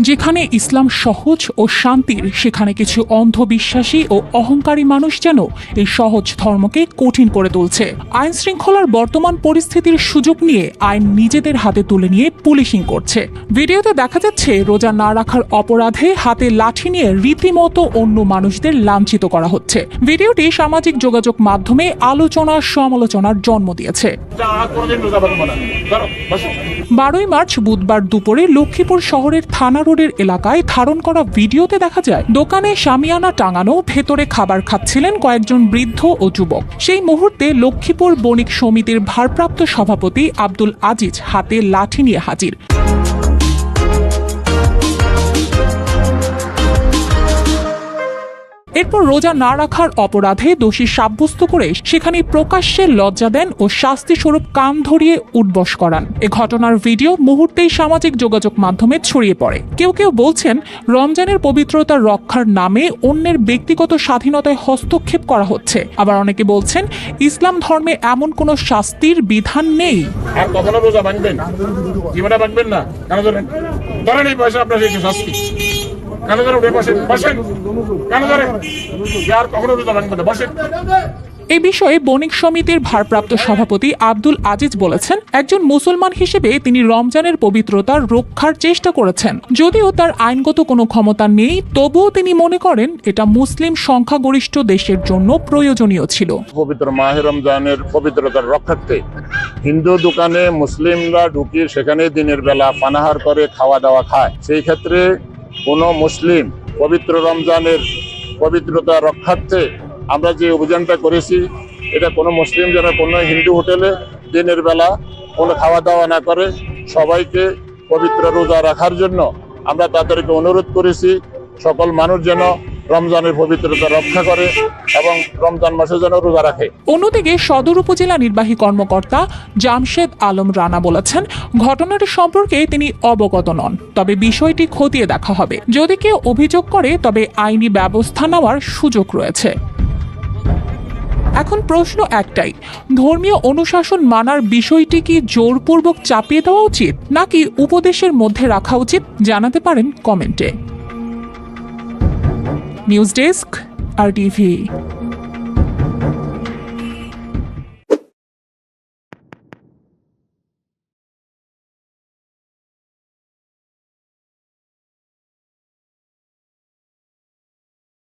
যেখানে ইসলাম সহজ ও শান্তির সেখানে কিছু অন্ধবিশ্বাসী ও অহংকারী মানুষ যেন এই সহজ ধর্মকে কঠিন করে তুলছে। আইন শৃঙ্খলার বর্তমান পরিস্থিতির সুযোগ নিয়ে আইন নিজেদের হাতে তুলে নিয়ে পুলিশিং করছে। ভিডিওতে দেখা যাচ্ছে রোজা না রাখার অপরাধে হাতে লাঠি নিয়ে রীতিমতো অন্য মানুষদের লাঞ্ছিত করা হচ্ছে। ভিডিওটি সামাজিক যোগাযোগ মাধ্যমে আলোচনা সমালোচনার জন্ম দিয়েছে। বারোই মার্চ বুধবার দুপুরে লক্ষ্মীপুর শহরের থানা রোডের এলাকায় ধারণ করা ভিডিওতে দেখা যায়, দোকানে শামিয়ানা টাঙানো, ভেতরে খাবার খাচ্ছিলেন কয়েকজন বৃদ্ধ ও যুবক। সেই মুহূর্তে লক্ষ্মীপুর বণিক সমিতির ভারপ্রাপ্ত সভাপতি আব্দুল আজিজ হাতে লাঠি নিয়ে হাজির। এরপর রোজা না রাখার অপরাধে দোষী সাব্যস্ত করে সেখানে প্রকাশ্যে লজ্জা দেন ও শাস্তি স্বরূপ কান ধরিয়ে উঠবস করান। এ ঘটনার ভিডিও মুহূর্তেই সামাজিক যোগাযোগ মাধ্যমে ছড়িয়ে পড়ে। কেউ কেউ বলছেন, রমজানের পবিত্রতা রক্ষার নামে অন্যের ব্যক্তিগত স্বাধীনতায় হস্তক্ষেপ করা হচ্ছে। আবার অনেকে বলছেন, ইসলাম ধর্মে এমন কোনো শাস্তির বিধান নেই। আর কখনো রোজা ভাঙবেন? জীবনে ভাঙবেন না? কেন ধরেন ধরেন এই পয়সা আপনার শাস্তি। কেন ধরেন উঠে বসেন বসেন। কেন ধরেন আর কখনো রোজা ভাঙবেন না বসেন। এ বিষয়ে বণিক সমিতির ভারপ্রাপ্ত সভাপতি আব্দুল আজিজ বলেছেন একজন মুসলমান হিসেবে তিনি রমজানের পবিত্রতা রক্ষার চেষ্টা করেছেন। যদিও তার আইনগত কোনো ক্ষমতা নেই তবুও তিনি মনে করেন এটা মুসলিম সংখ্যাগরিষ্ঠ দেশের জন্য প্রয়োজনীয় ছিল। পবিত্র মাহে রমজানের পবিত্রতার রক্ষার্থে হিন্দু দোকানে মুসলিমরা ঢুকিয়ে সেখানে দিনের বেলা পানাহার করে খাওয়া দাওয়া খায়। সেই ক্ষেত্রে কোনো মুসলিম পবিত্র রমজানের পবিত্রতা রক্ষার্থে আমরা যে অভিযানটা করেছি, এটা কোনো মুসলিম যেন কোনো হিন্দু হোটেলে দিনের বেলা কোনো খাওয়া দাওয়া না করে সবাইকে পবিত্র রোজা রাখার জন্য আমরা তাদেরকে অনুরোধ করেছি। সকল মানুষ যেন রমজানের পবিত্রতা রক্ষা করে এবং রমজান মাসে যেন রোজা রাখে। অন্যদিকে সদর উপজেলা নির্বাহী কর্মকর্তা জামশেদ আলম রানা বলেছেন, ঘটনাটি সম্পর্কে তিনি অবগত নন, তবে বিষয়টি খতিয়ে দেখা হবে। যদি কেউ অভিযোগ করে, তবে আইনি ব্যবস্থা নেওয়ার সুযোগ রয়েছে। এখন প্রশ্ন একটাই, ধর্মীয় অনুশাসন মানার বিষয়টি কি জোরপূর্বক চাপিয়ে দেওয়া উচিত, নাকি উপদেশের মধ্যে রাখা উচিত, জানাতে পারেন কমেন্টে। নিউজ ডেস্ক আর টিভি